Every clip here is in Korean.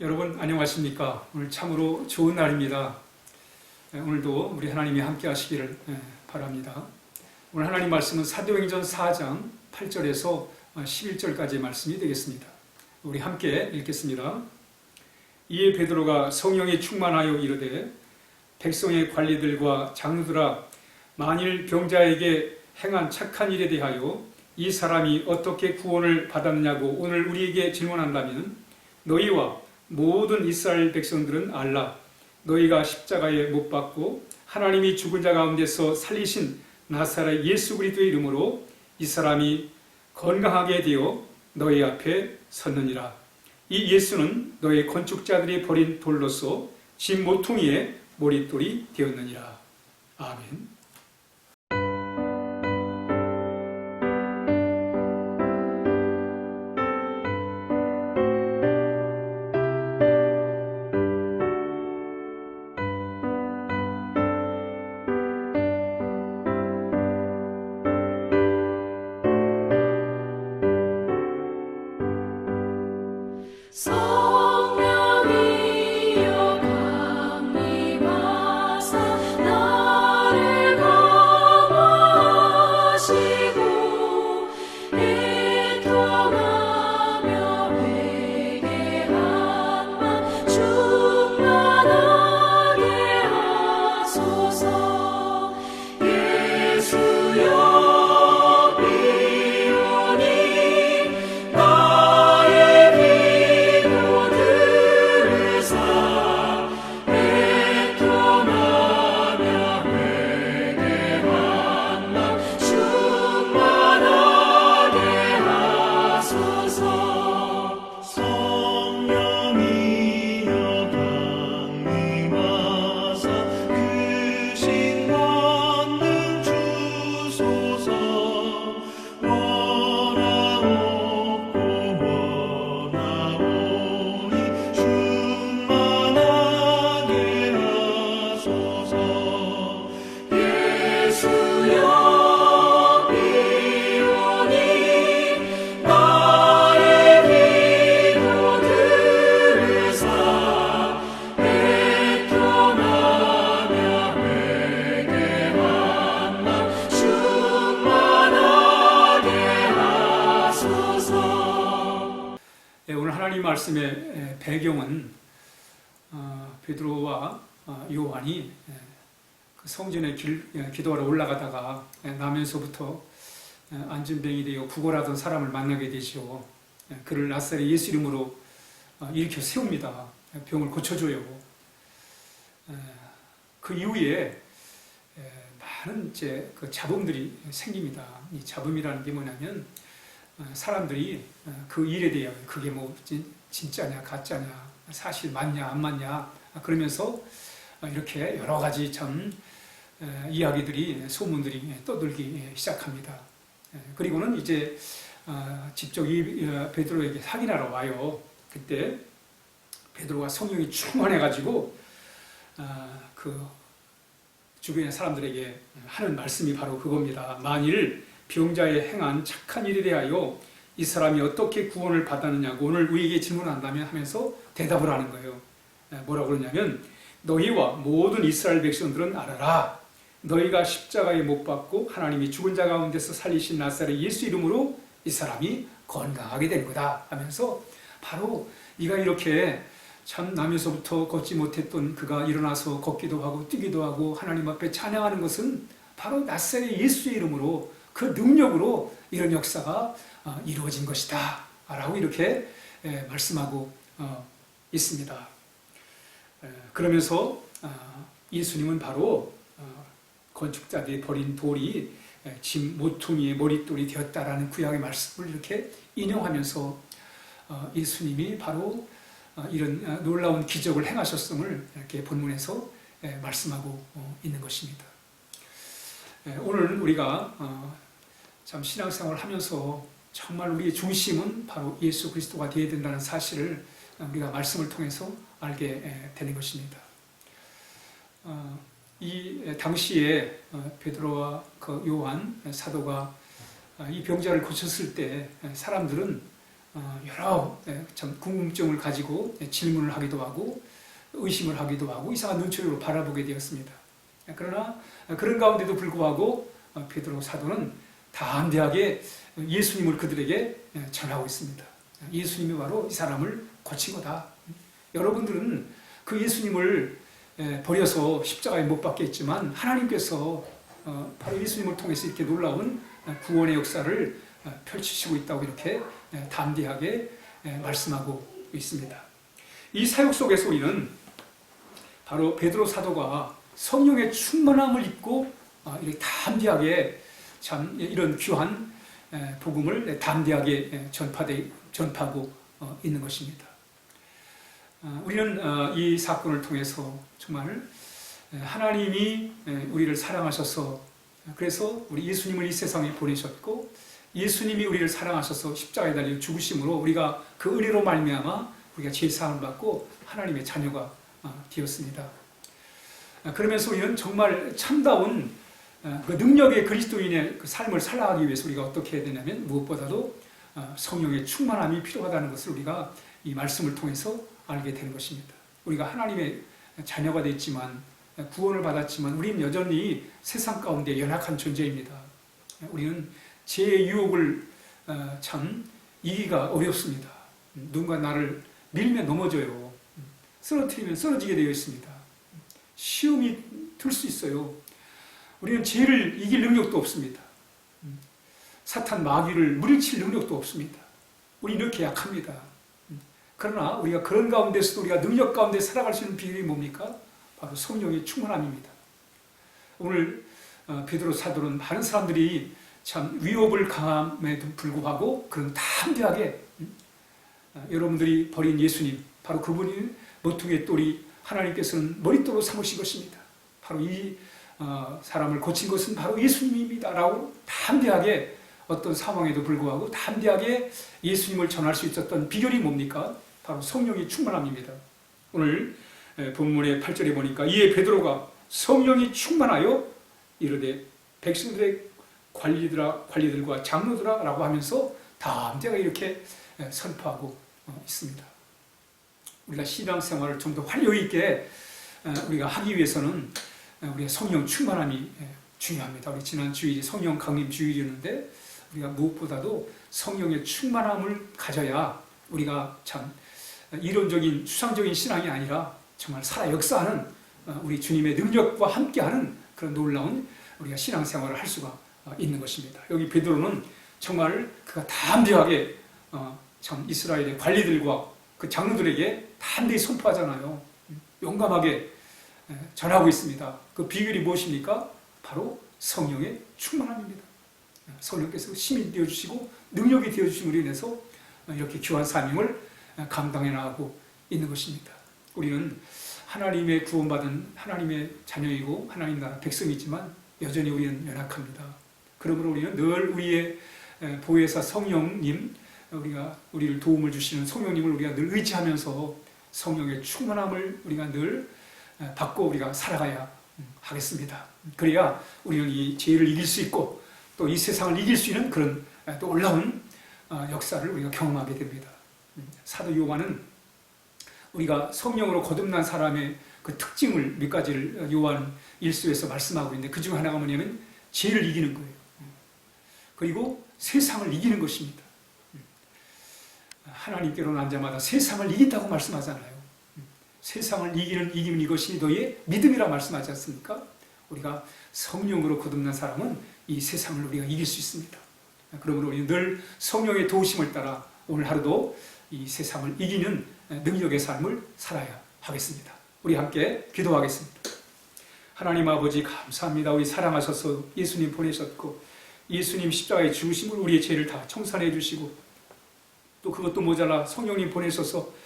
여러분 안녕하십니까? 오늘 참으로 좋은 날입니다. 예, 오늘도 우리 하나님이 함께 하시기를 예, 바랍니다. 오늘 하나님 말씀은 사도행전 4장 8절에서 11절까지의 말씀이 되겠습니다. 우리 함께 읽겠습니다. 이에 베드로가 성령에 충만하여 이르되 백성의 관리들과 장로들아 만일 병자에게 행한 착한 일에 대하여 이 사람이 어떻게 구원을 받았느냐고 오늘 우리에게 질문한다면 너희와 모든 이스라엘 백성들은 알라 너희가 십자가에 못 박고 하나님이 죽은 자 가운데서 살리신 나사렛 예수 그리스도의 이름으로 이 사람이 건강하게 되어 너희 앞에 섰느니라 이 예수는 너희 건축자들이 버린 돌로서 집 모퉁이의 머릿돌이 되었느니라 아멘. 말씀의 예, 배경은 어, 베드로와 어, 요한이 예, 그 성전에 기도하러 올라가다가 예, 나면서부터 예, 안전병이 되어 구걸하던 사람을 만나게. 예, 그를 나사렛 예수 이름으로 어, 일으켜 세웁니다. 예, 병을 고쳐줘요. 예, 그 이후에 예, 많은 이제 그 잡음들이 생깁니다. 이 잡음이라는 게 뭐냐면 어, 사람들이 어, 그 일에 대하여 그게 뭐 진- 진짜냐 가짜냐 사실 맞냐 안 맞냐 아, 그러면서 어, 이렇게 여러 가지 참 에, 이야기들이 소문들이 떠들기 시작합니다. 에, 그리고는 이제 어, 직접 이 어, 베드로에게 확인하러 와요. 그때 베드로가 성령이 충만해 가지고 그 주변의 사람들에게 하는 말씀이 바로 그겁니다. 만일 병자에 행한 착한 일에 대하여 이 사람이 어떻게 구원을 받았느냐고 오늘 우리에게 질문한다면 하면서 대답을 하는 거예요. 에, 뭐라고 그러냐면 너희와 모든 이스라엘 백성들은 알아라. 너희가 십자가에 못 박고 하나님이 죽은 자 가운데서 살리신 나사렛 예수 이름으로 이 사람이 건강하게 된 거다 하면서 바로 네가 이렇게 참 나면서부터 걷지 못했던 그가 일어나서 걷기도 하고 뛰기도 하고 하나님 앞에 찬양하는 것은 바로 나사렛 예수의 이름으로 그 능력으로 이런 역사가 어, 이루어진 것이다 라고 이렇게 에, 말씀하고 어, 있습니다. 에, 그러면서 어, 예수님은 바로 어, 건축자들이 버린 돌이 에, 짐 모퉁이의 머릿돌이 되었다라는 구약의 말씀을 이렇게 인용하면서 어, 예수님이 바로 어, 이런 어, 놀라운 기적을 행하셨음을 이렇게 본문에서 에, 말씀하고 어, 있는 것입니다. 에, 오늘 우리가 어, 참 신앙생활을 하면서 정말 우리의 중심은 바로 예수 그리스도가 되어야 된다는 사실을 우리가 말씀을 통해서 알게 에, 되는 것입니다. 어, 이 당시에 어, 베드로와 그 요한 사도가 어, 이 병자를 고쳤을 때 사람들은 어, 여러 예, 참 궁금증을 가지고 예, 질문을 하기도 하고 의심을 하기도 하고 이상한 눈초리로 바라보게 되었습니다. 예, 그러나 그런 가운데도 불구하고 어, 베드로 사도는 담대하게 예수님을 그들에게 예, 전하고 있습니다. 예수님이 바로 이 사람을 고친 거다. 여러분들은 그 예수님을 예, 버려서 십자가에 못 박겠지만 하나님께서 어, 바로 예수님을 통해서 이렇게 놀라운 어, 구원의 역사를 어, 펼치시고 있다고 이렇게 예, 담대하게 예, 말씀하고 있습니다. 이 사역 속에서 우리는 바로 베드로 사도가 성령의 충만함을 입고 어, 이렇게 담대하게 참 이런 귀한 예, 복음을 담대하게 예, 전파되, 전파하고 어, 있는 것입니다. 어, 우리는 어, 이 사건을 통해서 정말 예, 하나님이 예, 우리를 사랑하셔서 그래서 우리 예수님을 이 세상에 보내셨고 예수님이 우리를 사랑하셔서 십자가에 달려 죽으심으로 우리가 그 은혜로 말미암아 우리가 죄 사함을 받고 하나님의 자녀가 어, 되었습니다. 아, 그러면서 우리는 정말 참다운 어, 그 능력의 그리스도인의 그 삶을 살아가기 위해서 우리가 어떻게 해야 되냐면 무엇보다도 어, 성령의 충만함이 필요하다는 것을 우리가 이 말씀을 통해서 알게 되는 것입니다. 우리가 하나님의 자녀가 됐지만 구원을 받았지만 우리는 여전히 세상 가운데 연약한 존재입니다. 우리는 죄의 유혹을 어, 참 이기가 어렵습니다. 누군가 나를 밀면 넘어져요. 쓰러뜨리면 쓰러지게 되어 있습니다. 시험이 들 수 있어요. 우리는 죄를 이길 능력도 없습니다. 사탄 마귀를 물리칠 능력도 없습니다. 우리 이렇게 약합니다. 그러나 우리가 그런 가운데서도 우리가 능력 가운데 살아갈 수 있는 비결이 뭡니까? 바로 성령의 충만함입니다. 오늘 어, 베드로 사도는 많은 사람들이 참 위협을 강함에도 불구하고 그런 담대하게 음, 어, 여러분들이 버린 예수님 바로 그분이 모퉁이의 똘이 하나님께서는 머릿돌로 삼으신 것입니다. 바로 이 어, 사람을 고친 것은 바로 예수님입니다라고 담대하게 어떤 상황에도 불구하고 담대하게 예수님을 전할 수 있었던 비결이 뭡니까? 바로 성령이 충만함입니다. 오늘 에, 본문의 8절에 보니까 이에 베드로가 성령이 충만하여 이르되 백성들의 관리들아 관리들과 장로들아라고 하면서 담대하게 이렇게 에, 선포하고 어, 있습니다. 우리가 신앙생활을 좀 더 활력 있게 에, 우리가 하기 위해서는 에, 우리가 성령 충만함이 에, 중요합니다. 우리 지난 주일이 성령 강림 주일이었는데 우리가 무엇보다도 성령의 충만함을 가져야 우리가 참 이론적인 추상적인 신앙이 아니라 정말 살아 역사하는 어, 우리 주님의 능력과 함께하는 그런 놀라운 우리가 신앙생활을 할 수가 어, 있는 것입니다. 여기 베드로는 정말 그가 담대하게 어, 참 이스라엘의 관리들과 그 장로들에게 담대히 선포하잖아요. 용감하게 에, 전하고 있습니다. 그 비결이 무엇입니까? 바로 성령의 충만함입니다. 성령께서 힘이 되어주시고 능력이 되어주심으로 인해서 이렇게 귀한 사명을 감당해 나가고 있는 것입니다. 우리는 하나님의 구원받은 하나님의 자녀이고 하나님 나라 백성이지만 여전히 우리는 연약합니다. 그러므로 우리는 늘 우리의 보혜사 성령님 우리가 우리를 도움을 주시는 성령님을 우리가 늘 의지하면서 성령의 충만함을 우리가 늘 받고 우리가 살아가야 하겠습니다. 그래야 우리는 이 죄를 이길 수 있고 또 이 세상을 이길 수 있는 그런 또 올라온 어, 역사를 우리가 경험하게 됩니다. 사도 요한은 우리가 성령으로 거듭난 사람의 그 특징을 몇 가지를 요한 일서에서 말씀하고 있는데 그 중 하나가 뭐냐면 죄를 이기는 거예요. 그리고 세상을 이기는 것입니다. 하나님께로 난 자마다 세상을 이긴다고 말씀하잖아요. 세상을 이기는 이기는 이것이 너의 믿음이라 말씀하지 않습니까? 우리가 성령으로 거듭난 사람은 이 세상을 우리가 이길 수 있습니다. 그러므로 우리 늘 성령의 도우심을 따라 오늘 하루도 이 세상을 이기는 능력의 삶을 살아야 하겠습니다. 우리 함께 기도하겠습니다. 하나님 아버지 감사합니다. 우리 사랑하셔서 예수님 보내셨고 예수님 십자가에 죽으심으로 우리의 죄를 다 청산해 주시고 또 그것도 모자라 성령님 보내셔서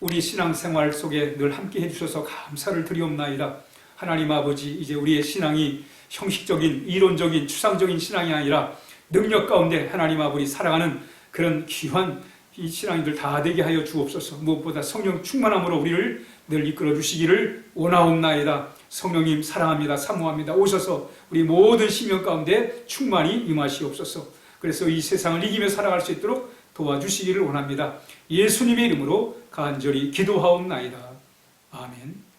우리 신앙생활 속에 늘 함께 해주셔서 감사를 드리옵나이다. 하나님 아버지 이제 우리의 신앙이 형식적인 이론적인 추상적인 신앙이 아니라 능력 가운데 하나님 아버지 사랑하는 그런 귀한 이 신앙인들 다 되게 하여 주옵소서. 무엇보다 성령 충만함으로 우리를 늘 이끌어 주시기를 원하옵나이다. 성령님 사랑합니다. 사모합니다. 오셔서 우리 모든 심령 가운데 충만히 임하시옵소서. 그래서 이 세상을 이기며 살아갈 수 있도록 도와주시기를 원합니다. 예수님의 이름으로 간절히 기도하옵나이다. 아멘.